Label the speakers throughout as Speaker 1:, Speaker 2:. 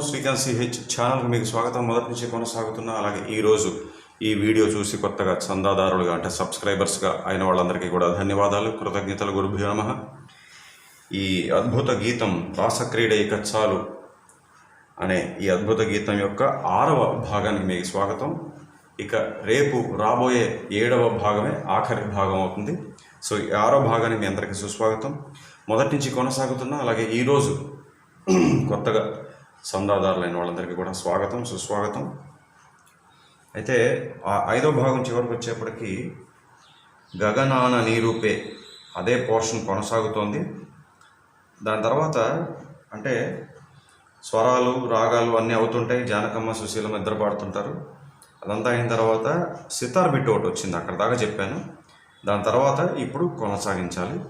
Speaker 1: నమస్కారము శ్రీకాంత్ సిహెచ్ ఛానల్కి మీకు స్వాగతం. మొదటి నుంచి కొనసాగుతున్న అలాగే ఈరోజు ఈ వీడియో చూసి కొత్తగా చందాదారులుగా అంటే సబ్స్క్రైబర్స్గా అయిన వాళ్ళందరికీ కూడా ధన్యవాదాలు. కృతజ్ఞతలు. గురుభ్యో నమ. ఈ అద్భుత గీతం రాసక్రీడ ఇక చాలు అనే ఈ అద్భుత గీతం యొక్క ఆరవ భాగానికి మీకు స్వాగతం. ఇక రేపు రాబోయే ఏడవ భాగమే ఆఖరి భాగం అవుతుంది. సో ఈ ఆరో భాగానికి మీ అందరికీ సుస్వాగతం. మొదటి నుంచి కొనసాగుతున్న అలాగే ఈరోజు కొత్తగా సందాదారులైన వాళ్ళందరికీ కూడా స్వాగతం సుస్వాగతం. అయితే ఆ ఐదో భాగం చివరికి వచ్చేప్పటికీ గగనాన నీరూపే అదే పోర్షన్ కొనసాగుతోంది. దాని తర్వాత అంటే స్వరాలు రాగాలు అన్నీ అవుతుంటాయి. జానకమ్మ సుశీలం ఇద్దరు పాడుతుంటారు. అదంతా అయిన తర్వాత సితార్ బిట్ ఒకటి వచ్చింది. అక్కడ దాకా చెప్పాను. దాని తర్వాత ఇప్పుడు కొనసాగించాలి.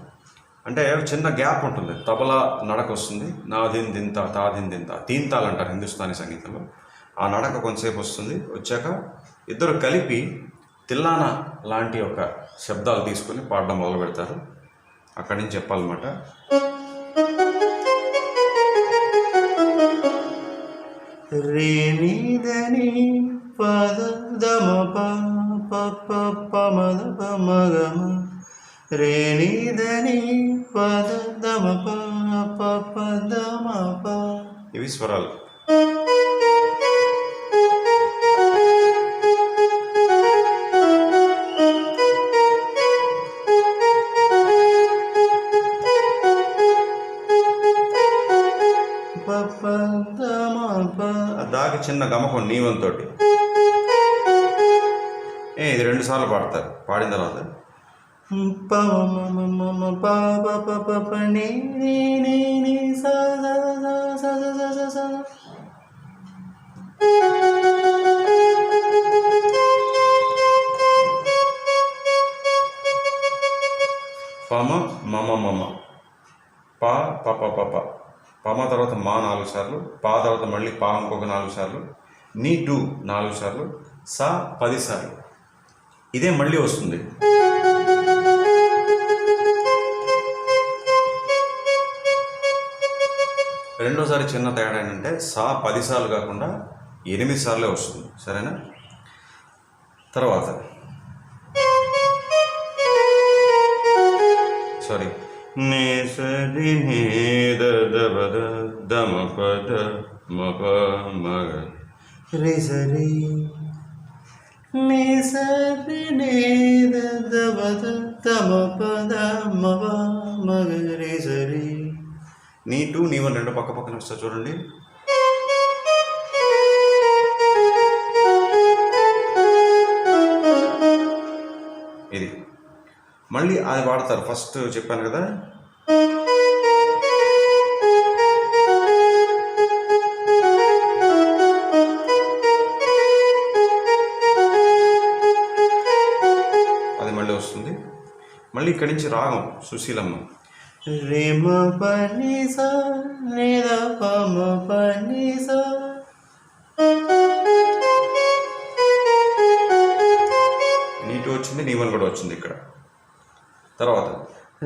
Speaker 1: అంటే చిన్న గ్యాప్ ఉంటుంది. తబలా నడక వస్తుంది నాదిన్ దింత తాదిన్ దింత తీంతాలు అంటారు హిందుస్థానీ సంగీతంలో. ఆ నడక కొంతసేపు వస్తుంది. వచ్చాక ఇద్దరు కలిపి తిల్లాన లాంటి ఒక శబ్దాలు తీసుకొని పాడడం మొదలు పెడతారు. అక్కడి నుంచి చెప్పాలన్నమాట.
Speaker 2: రేణిదని పద దమ ప ప ప మద ప మగమ రేణిదని
Speaker 1: ఇవి స్వరాలు. దాకి చిన్న గమకం నీవంతో ఇది రెండుసార్లు పాడతారు. పాడిన తర్వాత. పమ మమ మమ. ప ప ప ప ప. పమ తర్వాత మా నాలుగు సార్లు పా తర్వాత మళ్ళీ పా ఇంకొక నాలుగు సార్లు నీ టూ నాలుగు సార్లు సా పది సార్లు. ఇదే మళ్ళీ వస్తుంది. రెండోసారి చిన్న తేడా ఏంటంటే సా పదిసార్లు కాకుండా ఎనిమిది సార్లే వస్తుంది. సరేనా? తర్వాత. సారీ నే సది మగ
Speaker 2: రే సరి నే నే దమ పద మగ రే సరి
Speaker 1: నీ టూ నీ వన్ రెండు పక్క పక్కన వస్తా చూడండి. ఇది. మళ్ళీ అది వాడతారు. ఫస్ట్ చెప్పాను కదా. అది మళ్ళీ వస్తుంది. మళ్ళీ ఇక్కడి నుంచి రాగం సుశీలమ్మ.
Speaker 2: రేమ పని సా పని సా
Speaker 1: నీటు వచ్చింది నీ కూడా వచ్చింది ఇక్కడ. తర్వాత.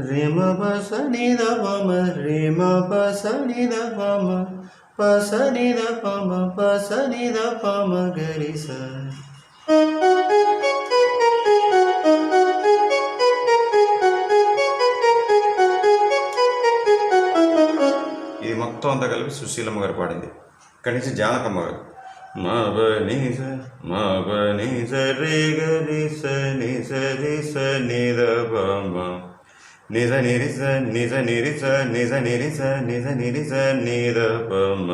Speaker 2: రేమ బస నిద పమ రేమ బస నిద పమ పస నిద పమ పస నిద పమ
Speaker 1: గరిస. మొత్తం అంతా కలిపి సుశీలమ్మ గారు పాడింది. ఇక్కడి నుంచి జానకమ్మ గారు. మా బ నిజ స మా బ ని స రే గ రి స ని స రి స ని ద ప మ రి స స స స ని ద ప మ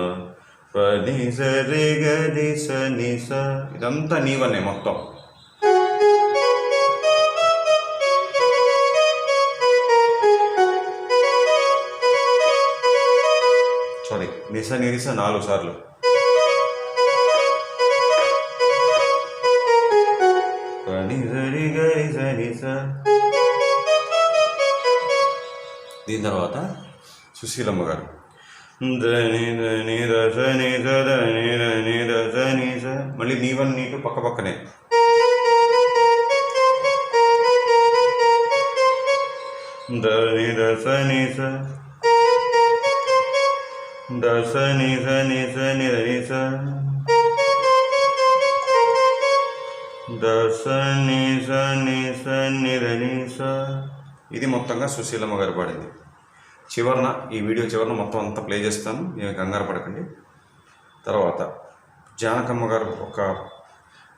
Speaker 1: ప ని స రే గ స ని స ఇదంతా నీవనే మొత్తం. నిస నిరిస నాలుగు సార్లు. దీని తర్వాత సుశీలమ్మ గారు. మళ్ళీ నీవన్ నీటు పక్క పక్కనే. ధని రస నిస
Speaker 2: దశ నిజ నిజ నిధ దశ నిజ నిజ నిధ
Speaker 1: ఇది మొత్తంగా సుశీలమ్మ గారు పాడింది. చివరన ఈ వీడియో చివరన మొత్తం అంతా ప్లే చేస్తాను. నేను కంగారు పడకండి. తర్వాత జానకమ్మ గారు ఒక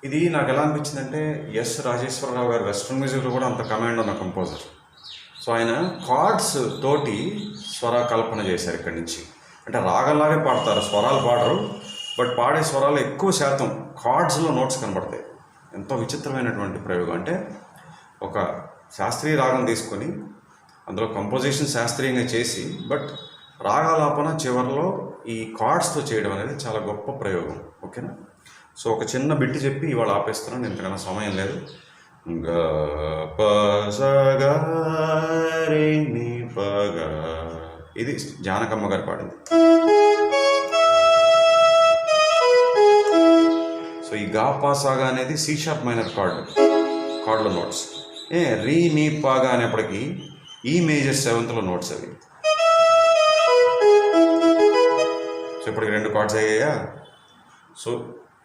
Speaker 1: ఇది నాకు ఎలా అనిపించిందంటే ఎస్ రాజేశ్వరరావు గారు వెస్ట్రన్ మ్యూజిక్లో కూడా అంత కమాండ్ ఉన్న కంపోజర్. సో ఆయన కార్డ్స్ తోటి స్వర కల్పన చేశారు ఇక్కడి నుంచి. అంటే రాగంలాగే పాడతారు స్వరాలు పాడరు బట్ పాడే స్వరాలు ఎక్కువ శాతం కార్డ్స్లో నోట్స్ కనబడతాయి. ఎంతో విచిత్రమైనటువంటి ప్రయోగం. అంటే ఒక శాస్త్రీయ రాగం తీసుకొని అందులో కంపోజిషన్ శాస్త్రీయంగా చేసి బట్ రాగాలాపన చివరిలో ఈ కార్డ్స్తో చేయడం అనేది చాలా గొప్ప ప్రయోగం. ఓకేనా? సో ఒక చిన్న బిట్టి చెప్పి ఇవాళ ఆపేస్తున్నాను ఇంతకన్నా సమయం లేదు. గ ప బాగా ఇది జానకమ్మ గారు పాడింది. సో ఈ గా సాగా అనేది సి షార్ప్ మైనర్ కార్డ్ కార్డులో నోట్స్ ఏ రీ మీ పాగా అనేప్పటికీ ఈ మేజర్ సెవెంత్లో నోట్స్ అవి. సో ఇప్పటికి రెండు కార్డ్స్ అయ్యాయా? సో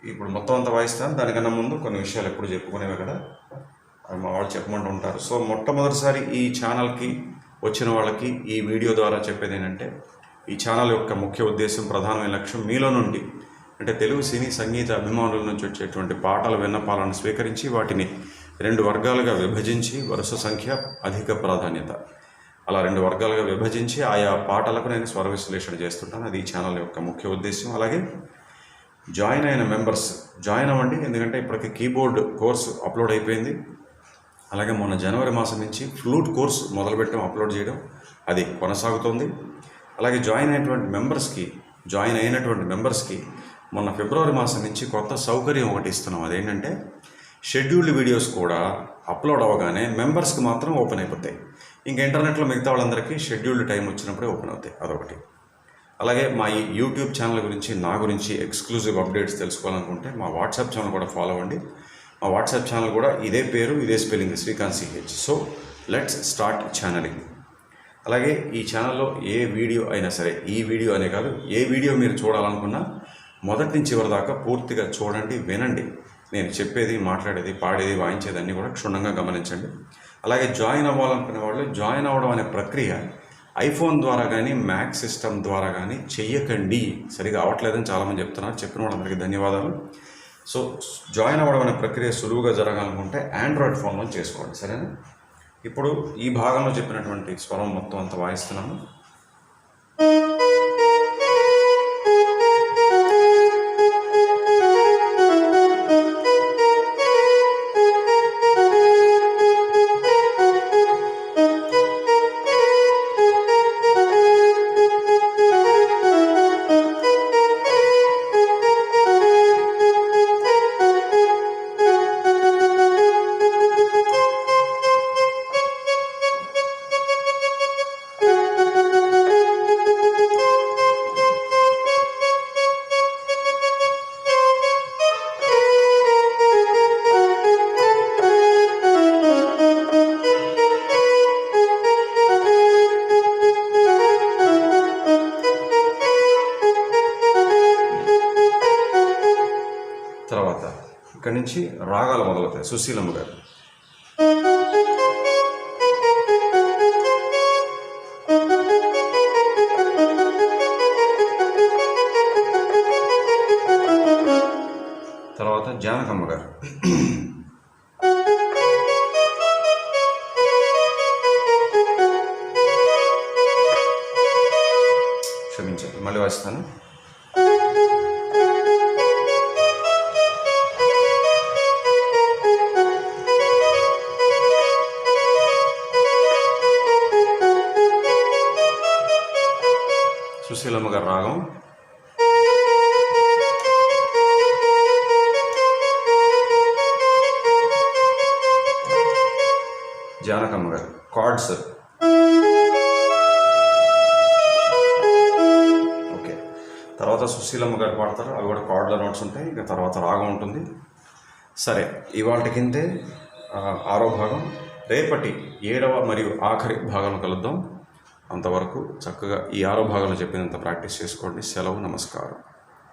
Speaker 1: ఇప్పుడు మొత్తం అంతా వాయిస్తాను. దానికన్నా ముందు కొన్ని విషయాలు ఎప్పుడు చెప్పుకునేవి కదా అవి మా వాళ్ళు చెప్పమంటూ ఉంటారు సో మొట్టమొదటిసారి ఈ ఛానల్కి వచ్చిన వాళ్ళకి ఈ వీడియో ద్వారా చెప్పేది ఏంటంటే ఈ ఛానల్ యొక్క ముఖ్య ఉద్దేశం ప్రధానమైన లక్ష్యం మీలో నుండి అంటే తెలుగు సినీ సంగీత అభిమానుల నుంచి వచ్చేటువంటి పాటల విన్నపాలను స్వీకరించి వాటిని రెండు వర్గాలుగా విభజించి వరుస సంఖ్య అధిక ప్రాధాన్యత. అలా రెండు వర్గాలుగా విభజించి ఆయా పాటలకు నేను స్వర విశ్లేషణ చేస్తుంటాను. అది ఈ ఛానల్ యొక్క ముఖ్య ఉద్దేశం. అలాగే జాయిన్ అయిన మెంబర్స్ జాయిన్ అవ్వండి. ఎందుకంటే ఇప్పటికి కీబోర్డ్ కోర్సు అప్లోడ్ అయిపోయింది. అలాగే మొన్న జనవరి మాసం నుంచి ఫ్లూట్ కోర్స్ మొదలుపెట్టడం అప్లోడ్ చేయడం. అది కొనసాగుతోంది. అలాగే జాయిన్ అయినటువంటి మెంబర్స్కి జాయిన్ అయినటువంటి మెంబర్స్కి మొన్న ఫిబ్రవరి మాసం నుంచి కొత్త సౌకర్యం ఒకటి ఇస్తున్నాం. అదేంటంటే షెడ్యూల్డ్ వీడియోస్ కూడా అప్లోడ్ అవ్వగానే మెంబర్స్కి మాత్రం ఓపెన్ అయిపోతాయి. ఇంకా ఇంటర్నెట్లో మిగతా వాళ్ళందరికీ షెడ్యూల్డ్ టైం వచ్చినప్పుడే ఓపెన్ అవుతాయి. అదొకటి. అలాగే మా ఈ యూట్యూబ్ ఛానల్ గురించి నా గురించి ఎక్స్క్లూజివ్ అప్డేట్స్ తెలుసుకోవాలనుకుంటే మా వాట్సాప్ ఛానల్ కూడా ఫాలో అవ్వండి. మా వాట్సాప్ ఛానల్ కూడా ఇదే పేరు ఇదే spelling Srikanth CH so let's start channelling అలాగే ఈ ఛానల్లో ఏ వీడియో అయినా సరే ఈ వీడియో అనే కాదు ఏ వీడియో మీరు చూడాలనుకున్నా మొదటి నుంచి చివరి దాకా పూర్తిగా చూడండి వినండి. నేను చెప్పేది మాట్లాడేది పాడేది వాయించేది అన్నీ కూడా క్షుణ్ణంగా గమనించండి. అలాగే జాయిన్ అవ్వాలనుకునే వాళ్ళు జాయిన్ అవ్వడం అనే ప్రక్రియ ఐఫోన్ ద్వారా కానీ మ్యాక్ సిస్టమ్ ద్వారా కానీ చెయ్యకండి. సరిగా అవ్వట్లేదని చాలామంది చెప్తున్నారు. చెప్పిన వాళ్ళందరికీ ధన్యవాదాలు. సో జాయిన్ అవ్వడం అనే ప్రక్రియ సులువుగా జరగాలనుకుంటే ఆండ్రాయిడ్ ఫోన్లో చేసుకోండి సరేనా? ఇప్పుడు ఈ భాగంలో చెప్పినటువంటి స్వరం మొత్తం అంత వాయిస్తున్నాను. నుంచి రాగాలు మొదలవుతాయి. సుశీలమ్మ గారు. తర్వాత జానకమ్మ గారు. గారు ఓకే. తర్వాత సుశీలమ్మ గారు పాడతారు. అవి కూడా కార్డుల నోట్స్ ఉంటాయి. ఇంకా తర్వాత రాగం ఉంటుంది. సరే ఇవాళ కిందే ఆరో భాగం. రేపటి ఏడవ మరియు ఆఖరి భాగంలో కలుద్దాం. అంతవరకు చక్కగా ఈ ఆరో భాగంలో చెప్పినంత ప్రాక్టీస్ చేసుకోండి. సెలవు నమస్కారం.